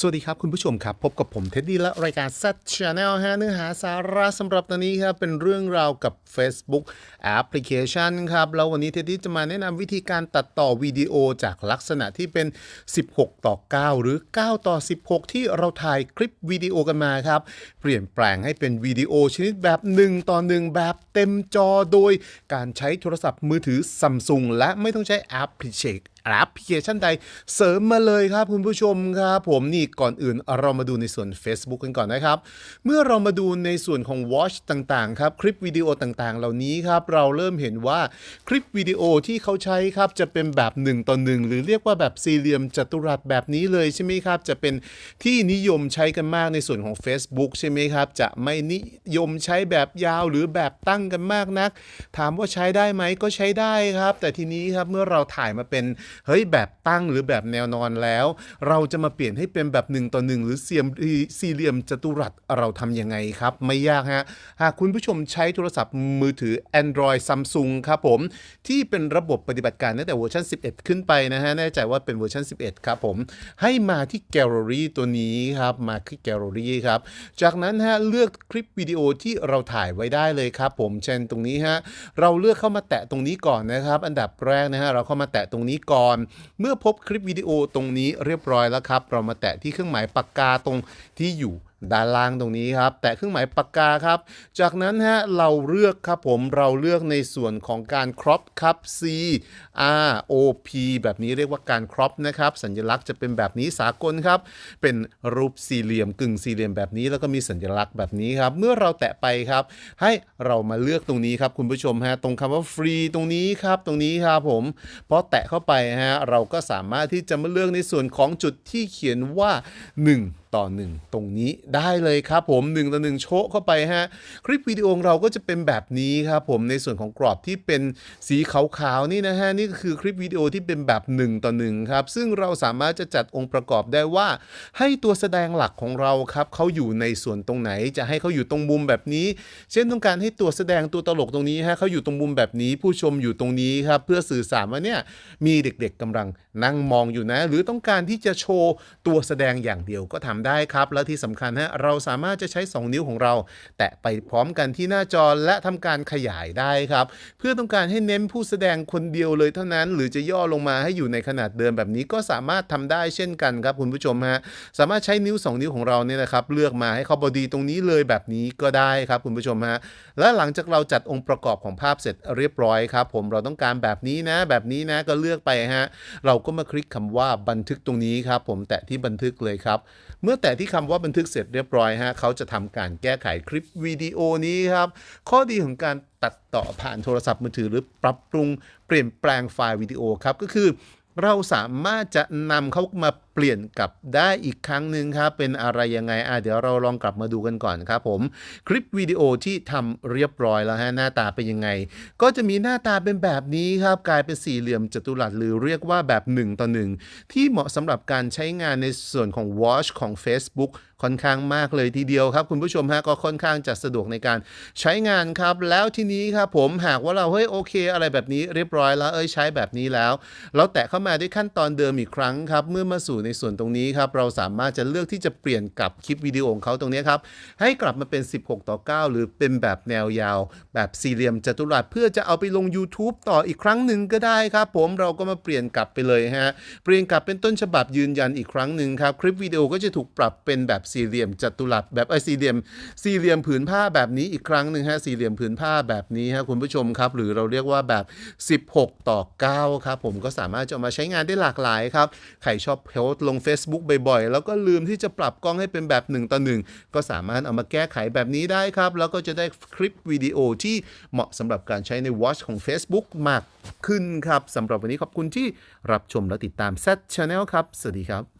สวัสดีครับคุณผู้ชมครับ พบกับผมเท็ดดี้และรายการ Set Channel ฮะเนื้อหาสาระสำหรับตอนนี้ครับเป็นเรื่องราวกับ Facebook Application ครับแล้ววันนี้เท็ดดี้จะมาแนะนำวิธีการตัดต่อวิดีโอจากลักษณะที่เป็น 16 ต่อ 9 หรือ 9 ต่อ 16 ที่เราถ่ายคลิปวิดีโอกันมาครับ เปลี่ยนแปลงให้เป็นวิดีโอชนิดแบบ 1 ต่อ 1 แบบเต็มจอโดยการใช้โทรศัพท์มือถือ Samsung และไม่ต้องใช้แอปพลิเคชัน แอปพลิเคชันใดเสริมมาเลยครับคุณผู้ชมครับผมนี่ก่อนอื่นเรามาดูในส่วน Facebook กันก่อนนะครับ เมื่อเรามาดูในส่วนของ Watch ต่างๆครับคลิปวิดีโอต่างๆ เหล่านี้ครับเราเริ่มเห็นว่าคลิปวิดีโอที่เขาใช้ครับจะเป็นแบบ1ต่อ1หรือเรียกว่าแบบสี่เหลี่ยมจัตุรัสแบบนี้เลยใช่ไหมครับจะเป็นที่นิยมใช้กันมากในส่วนของ Facebook ใช่ไหมครับจะไม่นิยมใช้แบบยาวหรือแบบตั้งกันมากนัก ถามว่าใช้ได้ไหมก็ใช้ได้ครับ แต่ทีนี้ครับเมื่อเราถ่ายมาเป็นเฮ้ยแบบตั้งหรือแบบแนวนอนแล้ว เราจะมาเปลี่ยนให้เป็นแบบ1ต่อ1หรือเสียมสี่เหลี่ยมจัตุรัสเราทำยังไงครับ ไม่ยากฮะหากคุณผู้ชมใช้โทรศัพท์มือถือ Android Samsung ครับผม ที่เป็นระบบปฏิบัติการตั้งแต่เวอร์ชัน 11 ขึ้นไปนะฮะแน่ใจว่าเป็นเวอร์ชัน 11 ครับผม ให้มาที่ Gallery ตัวนี้ครับมาที่ Gallery ครับ จากนั้นฮะเลือกคลิปวิดีโอที่เราถ่ายไว้ได้เลยครับผมเช่นตรงนี้ฮะเราเลือกเข้ามาแตะตรงนี้ก่อนนะครับ อันดับแรกนะฮะเราเข้ามาแตะตรงนี้ก่อนเมื่อพบคลิปวิดีโอตรงนี้เรียบร้อยแล้วครับ เรามาแตะที่เครื่องหมายปากกาตรงที่อยู่ ด้านล่างตรงนี้ครับ แตะเครื่องหมายปากกาครับ จากนั้นฮะเราเลือกครับผมเราเลือกในส่วนของการ crop ครับ C R O P แบบนี้เรียกว่าการ crop นะครับ สัญลักษณ์จะเป็นแบบนี้สากลครับ เป็นรูปสี่เหลี่ยมกึ่งสี่เหลี่ยมแบบนี้แล้วก็มีสัญลักษณ์แบบนี้ครับ เมื่อเราแตะไปครับ ให้เรามาเลือกตรงนี้ครับคุณผู้ชมฮะตรงคำว่า free ตรงนี้ครับตรงนี้ครับผมพอแตะเข้าไปฮะเราก็สามารถที่จะมาเลือกในส่วนของจุดที่เขียนว่า 1 ต่อ 1 ตรงนี้ได้เลยครับผม 1 ต่อ 1 โชะเข้าไปฮะ คลิปวิดีโอของเราก็จะเป็นแบบนี้ครับผมในส่วนของกรอบที่เป็นสีขาวๆนี่นะฮะ นี่ก็คือคลิปวิดีโอที่เป็นแบบ 1 ต่อ 1 ครับ ซึ่งเราสามารถจะจัดองค์ประกอบได้ว่า ให้ตัวแสดงหลักของเราครับเขาอยู่ในส่วนตรงไหนจะให้เขาอยู่ตรงมุมแบบนี้ เช่นต้องการให้ตัวแสดงตัวตลกตรงนี้ฮะเขาอยู่ตรงมุมแบบนี้ผู้ชมอยู่ตรงนี้ครับเพื่อสื่อสารว่าเนี่ยมีเด็กๆกำลังนั่งมองอยู่นะ หรือต้องการที่จะโชว์ตัวแสดงอย่างเดียวก็ทำได้ครับ และที่สำคัญฮะเราสามารถจะใช้ 2 นิ้วของเรา แตะไปพร้อมกันที่หน้าจอและทำการขยายได้ครับ เพื่อต้องการให้เน้นผู้แสดงคนเดียวเลยเท่านั้น หรือจะย่อลงมาให้อยู่ในขนาดเดิมแบบนี้ก็สามารถทำได้เช่นกันครับคุณผู้ชมฮะสามารถใช้นิ้ว 2 นิ้วของเราเนี่ยนะครับเลือกมาให้เขาบอดีตรงนี้เลยแบบนี้ก็ได้ครับคุณผู้ชมฮะและหลังจากเราจัดองค์ประกอบของภาพเสร็จเรียบร้อยครับ ผมเราต้องการแบบนี้นะ แบบนี้นะก็เลือกไปฮะเราก็มาคลิกคำว่าบันทึกตรงนี้ครับผมแตะที่บันทึกเลยครับ เมื่อแต่ที่คำว่าบันทึกเสร็จเรียบร้อยฮะเขาจะทำการแก้ไขคลิปวิดีโอนี้ครับ ข้อดีของการตัดต่อผ่านโทรศัพท์มือถือ หรือปรับปรุงเปลี่ยนแปลงไฟล์วิดีโอครับก็คือเราสามารถจะนำเขามา เปลี่ยนกลับได้อีกครั้งหนึ่งครับ เป็นอะไรยังไงอะเดี๋ยวเราลองกลับมาดูกันก่อนครับผมคลิปวิดีโอที่ทำเรียบร้อยแล้วฮะหน้าตาเป็นยังไง ก็จะมีหน้าตาเป็นแบบนี้ครับกลายเป็นสี่เหลี่ยมจัตุรัสหรือเรียกว่าแบบ1ต่อ1ที่เหมาะสำหรับการใช้งานในส่วนของ Watch ของ Facebook ค่อนข้างมากเลยทีเดียวครับ คุณผู้ชมฮะก็ค่อนข้างจะสะดวกในการใช้งานครับ แล้วทีนี้ครับผมหากว่าเราเฮ้ยโอเค อะไรแบบนี้เรียบร้อยแล้วเอ้ยใช้แบบนี้แล้ว เราแตะเข้ามาด้วยขั้นตอนเดิมอีกครั้งครับ เมื่อมาสู่ในส่วนตรงนี้ครับ เราสามารถจะเลือกที่จะเปลี่ยนกับคลิปวิดีโอของเขาตรงนี้ครับ ให้กลับมาเป็น 16 ต่อ 9 หรือเป็นแบบแนวยาว แบบสี่เหลี่ยมจัตุรัสเพื่อจะเอาไปลง YouTube ต่ออีกครั้งหนึ่งก็ได้ครับ ผมเราก็มาเปลี่ยนกลับไปเลยฮะเปลี่ยนกลับเป็นต้นฉบับยืนยันอีกครั้งหนึ่งครับคลิปวิดีโอก็จะถูกปรับเป็นแบบสี่เหลี่ยมจัตุรัสแบบไอ้สี่เหลี่ยมสี่เหลี่ยมผืนผ้าแบบนี้อีกครั้งหนึ่งฮะสี่เหลี่ยมผืนผ้าแบบนี้ฮะคุณผู้ชมครับ หรือเราเรียกว่าแบบ 16 ต่อ 9 ครับ ผมก็สามารถจะมาใช้งานได้หลากหลายครับ ใครชอบโพลง Facebook บ่อยๆ แล้วก็ลืมที่จะปรับกล้องให้เป็นแบบ 1ต่อ1ก็สามารถเอามาแก้ไขแบบนี้ได้ครับ แล้วก็จะได้คลิปวิดีโอที่เหมาะสำหรับการใช้ใน Watch ของ Facebook มากขึ้นครับสำหรับวันนี้ขอบคุณที่รับชมและติดตาม Z Channel ครับ สวัสดีครับ